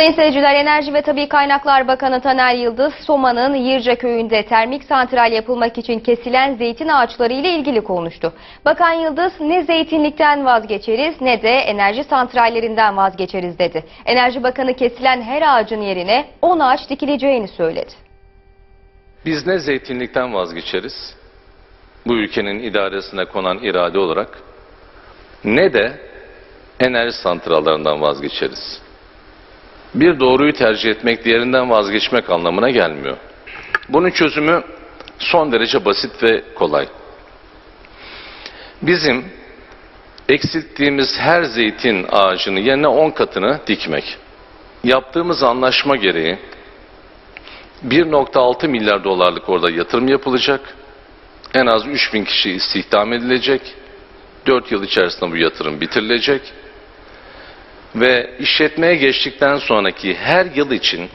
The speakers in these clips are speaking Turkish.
Sayın seyirciler, Enerji ve Tabi Kaynaklar Bakanı Taner Yıldız, Soma'nın Yirca köyünde termik santral yapılmak için kesilen zeytin ağaçları ile ilgili konuştu. Bakan Yıldız, ne zeytinlikten vazgeçeriz ne de enerji santrallerinden vazgeçeriz dedi. Enerji Bakanı kesilen her ağacın yerine 10 ağaç dikileceğini söyledi. Biz ne zeytinlikten vazgeçeriz, bu ülkenin idaresine konan irade olarak, ne de enerji santrallarından vazgeçeriz. Bir doğruyu tercih etmek diğerinden vazgeçmek anlamına gelmiyor. Bunun çözümü son derece basit ve kolay. Bizim eksilttiğimiz her zeytin ağacını yerine 10 katını dikmek. Yaptığımız anlaşma gereği 1.6 milyar dolarlık orada yatırım yapılacak. En az 3000 kişi istihdam edilecek. 4 yıl içerisinde bu yatırım bitirilecek. Ve işletmeye geçtikten sonraki her yıl için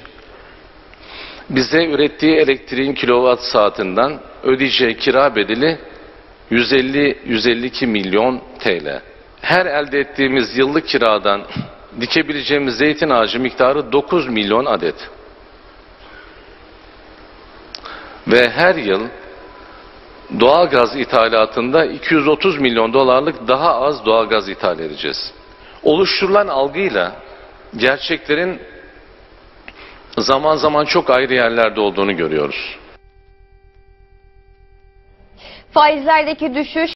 bize ürettiği elektriğin kilowatt saatinden ödeyeceği kira bedeli 150-152 milyon TL. Her elde ettiğimiz yıllık kiradan dikebileceğimiz zeytin ağacı miktarı 9 milyon adet. Ve her yıl doğalgaz ithalatında 230 milyon dolarlık daha az doğalgaz ithal edeceğiz. Oluşturulan algıyla gerçeklerin zaman zaman çok ayrı yerlerde olduğunu görüyoruz. Faizlerdeki düşüş